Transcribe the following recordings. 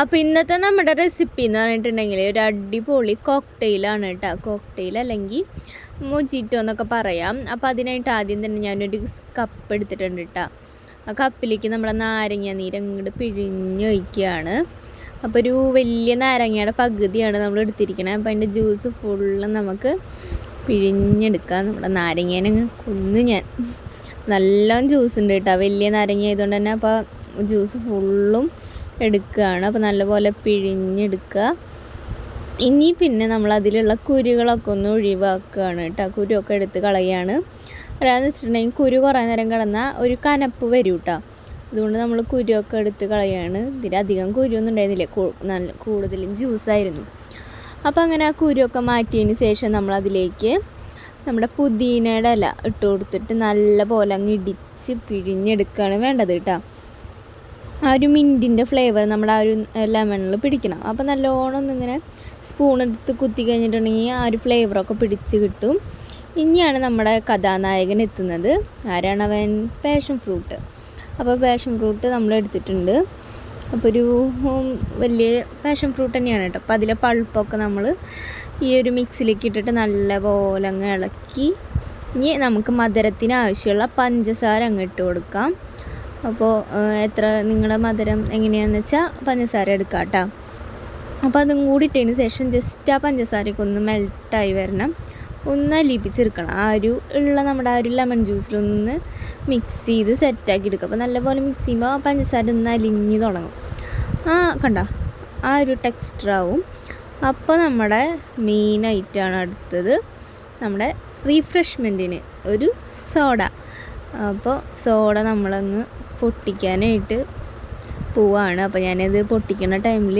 അപ്പോൾ ഇന്നത്തെ നമ്മുടെ റെസിപ്പി എന്ന് പറഞ്ഞിട്ടുണ്ടെങ്കിൽ ഒരു അടിപൊളി കോക്ടെയിലാണ് കേട്ടോ കോക്ടെയിൽ അല്ലെങ്കിൽ മൊജിറ്റോ എന്നൊക്കെ പറയാം. അപ്പോൾ അതിനായിട്ട് ആദ്യം തന്നെ ഞാനൊരു കപ്പ് എടുത്തിട്ടുണ്ട് കേട്ടോ ആ കപ്പിലേക്ക് നമ്മളെ നാരങ്ങ നീര് അങ്ങോട്ട് പിഴിഞ്ഞൊഴിക്കുകയാണ് അപ്പോൾ ഒരു വലിയ നാരങ്ങയുടെ പകുതിയാണ് നമ്മൾ എടുത്തിരിക്കുന്നത് അപ്പോൾ അതിന്റെ ജ്യൂസ് ഫുള്ള് നമുക്ക് പിഴിഞ്ഞെടുക്കാം. നമ്മുടെ നാരങ്ങേനെ കൊന്ന് ഞാൻ. നല്ല ജ്യൂസ് ഉണ്ട് കേട്ടോ വലിയ നാരങ്ങ ആയതുകൊണ്ട് തന്നെ അപ്പോൾ ജ്യൂസ് ഫുള്ളും എടുക്കുകയാണ്. അപ്പോൾ നല്ലപോലെ പിഴിഞ്ഞെടുക്കുക. ഇനി പിന്നെ നമ്മൾ അതിലുള്ള കുരുകളൊക്കെ ഒന്ന് ഒഴിവാക്കുകയാണ് കേട്ടോ. കുരുവൊക്കെ എടുത്ത് കളയാണ് അല്ലാന്ന് വെച്ചിട്ടുണ്ടെങ്കിൽ കുരു കുറേ നേരം കിടന്നാൽ ഒരു കനപ്പ് വരും കേട്ടോ. അതുകൊണ്ട് നമ്മൾ കുരുവൊക്കെ എടുത്ത് കളയാണ് അധികം കുരുവൊന്നും ഉണ്ടായിരുന്നില്ല. നല്ല കൂടുതലും ജ്യൂസായിരുന്നു അപ്പോൾ അങ്ങനെ ആ കുരുവൊക്കെ മാറ്റിയതിന് ശേഷം നമ്മൾ അതിലേക്ക് നമ്മുടെ പുതിനയുടെ ഇല ഇട്ട് കൊടുത്തിട്ട് നല്ല പോലെ അങ്ങ് ഇടിച്ച് പിഴിഞ്ഞെടുക്കുകയാണ് വേണ്ടത് കേട്ടോ. ആ ഒരു മിന്റിന്റെ ഫ്ലേവർ നമ്മുടെ ആ ഒരു ലെമണിൽ പിടിക്കണം. അപ്പോൾ നല്ലോണം ഒന്നിങ്ങനെ സ്പൂൺ എടുത്ത് കുത്തി കഴിഞ്ഞിട്ടുണ്ടെങ്കിൽ ആ ഒരു ഫ്ലേവറൊക്കെ പിടിച്ച് കിട്ടും. ഇനിയാണ് നമ്മുടെ കഥാനായകൻ എത്തുന്നത്. ആരാണ് അവൻ? പാഷൻ ഫ്രൂട്ട് അപ്പോൾ പാഷൻ ഫ്രൂട്ട് നമ്മൾ എടുത്തിട്ടുണ്ട്. അപ്പോൾ ഒരു വലിയ പാഷൻ ഫ്രൂട്ട് തന്നെയാണ് കേട്ടോ. അപ്പോൾ അതിലെ പൾപ്പൊക്കെ നമ്മൾ ഈ ഒരു മിക്സിലേക്ക് ഇട്ടിട്ട് നല്ലപോലെ അങ്ങ് ഇളക്കി. ഇനി നമുക്ക് മധുരത്തിന് ആവശ്യമുള്ള പഞ്ചസാര അങ്ങ് ഇട്ട് കൊടുക്കാം. അപ്പോൾ എത്ര നിങ്ങളുടെ മധുരം എങ്ങനെയാണെന്ന് വെച്ചാൽ പഞ്ചസാര എടുക്കാം കേട്ടോ അപ്പോൾ അതും കൂടി ഇട്ടതിന് ശേഷം ജസ്റ്റ് ആ പഞ്ചസാരയ്ക്ക് ഒന്ന് മെൽട്ടായി വരണം. ഒന്ന് അലിപ്പിച്ചെടുക്കണം. ആ ഒരു ഉള്ള നമ്മുടെ ആ ഒരു ലെമൺ ജ്യൂസിലൊന്ന് മിക്സ് ചെയ്ത് സെറ്റാക്കി എടുക്കുക അപ്പോൾ നല്ലപോലെ മിക്സ് ചെയ്യുമ്പോൾ ആ പഞ്ചസാര ഒന്ന് അലിഞ്ഞ് തുടങ്ങും. ആ കണ്ട? ആ ഒരു ടെക്സ്ചറാവും അപ്പോൾ നമ്മുടെ മെയിൻ ഐറ്റമാണ് അടുത്തത്. നമ്മുടെ റീഫ്രഷ്മെന്റിന് ഒരു സോഡ അപ്പോൾ സോഡ നമ്മളങ്ങ് പൊട്ടിക്കാനായിട്ട് പോവാണ്. അപ്പോൾ ഞാനത് പൊട്ടിക്കുന്ന ടൈമിൽ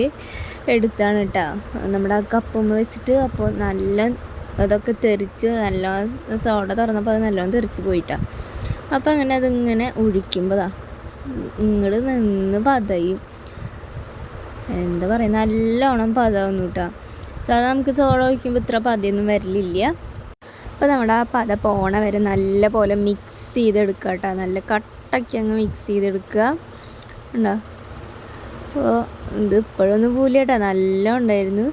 എടുത്താണ് കേട്ടോ നമ്മുടെ ആ വെച്ചിട്ട് അപ്പോൾ നല്ല അതൊക്കെ തെറിച്ച് നല്ല സോഡ തുറന്നപ്പോൾ അത് നല്ലോണം തെറിച്ച് പോയിട്ടാ. അപ്പോൾ അങ്ങനെ അതിങ്ങനെ ഒഴിക്കുമ്പോഴാ ഇങ്ങോട്ട് നിന്ന് പതയും. എന്താ പറയുക നല്ലോണം പതാവുന്നു കേട്ടോ സാധാരണ നമുക്ക് സോഡ ഒഴിക്കുമ്പോൾ ഇത്ര പതയൊന്നും വരലില്ല. അപ്പോൾ നമ്മുടെ ആ പത പോണ വരെ നല്ല പോലെ മിക്സ് ചെയ്തെടുക്കുക കേട്ടോ. നല്ല കട്ടയ്ക്ക് അങ്ങ് മിക്സ് ചെയ്തെടുക്കുക. ഉണ്ടോ അപ്പോൾ ഇത് ഇപ്പോഴൊന്നും കേട്ടോ. നല്ല ഉണ്ടായിരുന്നു.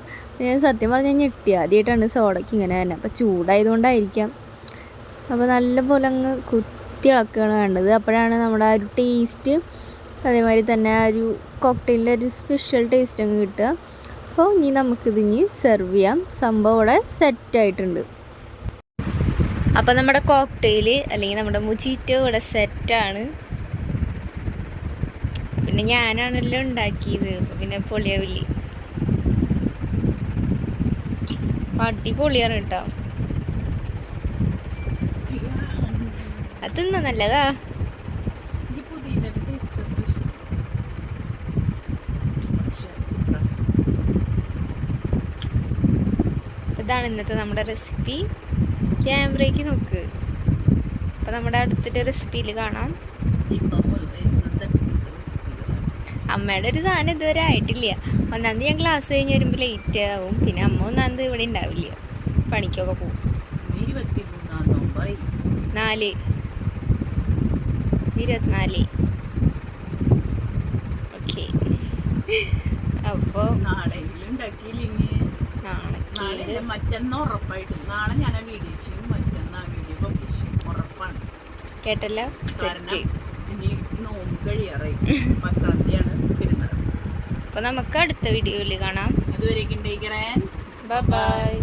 ഞാൻ സത്യം പറഞ്ഞാൽ ഞെട്ടി. ആദ്യമായിട്ടാണ് സോഡയ്ക്ക് ഇങ്ങനെ തന്നെ. അപ്പോൾ ചൂടായതുകൊണ്ടായിരിക്കാം. അപ്പോൾ നല്ല പോലെ അങ്ങ് കുത്തി ഇളക്കുകയാണ് വേണ്ടത്. അപ്പോഴാണ് നമ്മുടെ ആ ഒരു ടേസ്റ്റ് അതേമാതിരി തന്നെ ആ ഒരു കോക്ടെയിലിന്റെ ഒരു സ്പെഷ്യൽ ടേസ്റ്റ് അങ്ങ് കിട്ടുക. അപ്പോൾ ഇനി നമുക്കിതിനി സെർവ് ചെയ്യാം. സംഭവം ഇവിടെ സെറ്റായിട്ടുണ്ട് അപ്പോൾ നമ്മുടെ കോക്ടെയിൽ അല്ലെങ്കിൽ നമ്മുടെ മുജീറ്റോ ഇവിടെ സെറ്റാണ് പിന്നെ ഞാനാണല്ലോ ഉണ്ടാക്കിയത്. പിന്നെ പൊളിയാവില്ലേ? അടിപൊളിയാണ് കേട്ടോ. അത് തിന്നാ നല്ലതാ. ഇതാണ് ഇന്നത്തെ നമ്മുടെ റെസിപ്പി ക്യാമറയ്ക്ക് നോക്ക്. അപ്പൊ നമ്മുടെ അടുത്തിട്ട് റെസിപ്പിയിൽ കാണാം. അമ്മയുടെ ഒരു സാധനം ഇതുവരെ ആയിട്ടില്ല. ഒന്നാം തീയതി ഞാൻ ക്ലാസ് കഴിഞ്ഞ് വരുമ്പോൾ ലേറ്റ് ആവും. പിന്നെ അമ്മ ഒന്നാം തീയതി ഇവിടെ ഉണ്ടാവില്ല പണിക്കൊക്കെ പോകും. നാല്. ഇരുപത്തിനാല്. ഓക്കെ അപ്പോൾ നാളെ ഉണ്ടാക്കിയില്ലെങ്കിൽ നാളെ മറ്റന്നാ ഉറപ്പായിട്ടും. നാളെ ഞാൻ ആ വീഡിയോ ചെയ്യും. മറ്റന്നാ വീഡിയോ പബ്ലിഷ് ചെയ്യും. ഉറപ്പാണ്. കേട്ടല്ലോ? കാരണം ഇനി നോമ്പ് കഴിയാറായി. പത്താം തീയതിയാണ് പെരുന്നാൾ. അപ്പൊ നമുക്ക് അടുത്ത വീഡിയോയിൽ കാണാം. അതുവരേക്കും ബൈ ബൈ